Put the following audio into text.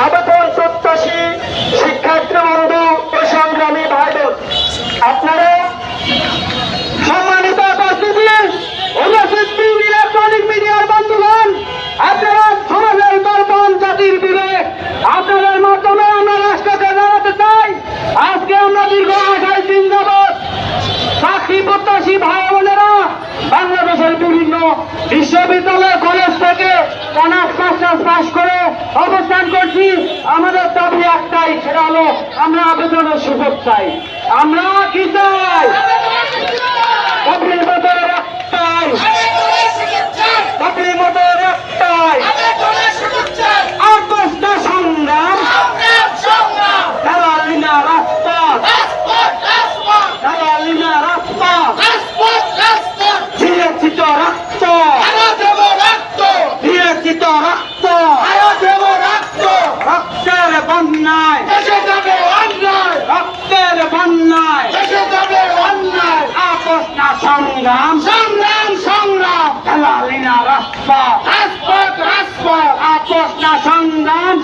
আবেদন প্রত্যাশী শিক্ষার্থী বন্ধু ও সংগ্রামী ভাই বোন, আপনারা সম্মানিত ইলেকট্রনিক মিডিয়ার বন্ধুগণ, আপনারা সমাজের দর্পণ জাতির বিবেক আপনাদের মাধ্যমে আমরা রাষ্ট্রকে জানাতে চাই। আজকে আমরা দীর্ঘ বিশ্ববিদ্যালয় কলেজ থেকে অনার্স, মাস্টার্স পাস করে অবস্থান করছি। আমাদের দাবি একটাই, সেটা হলো আমরা আবেদনের সুযোগ চাই। আমরা কি চাই? না রাস্তা রাজপথ রাজপথ সংগ্রাম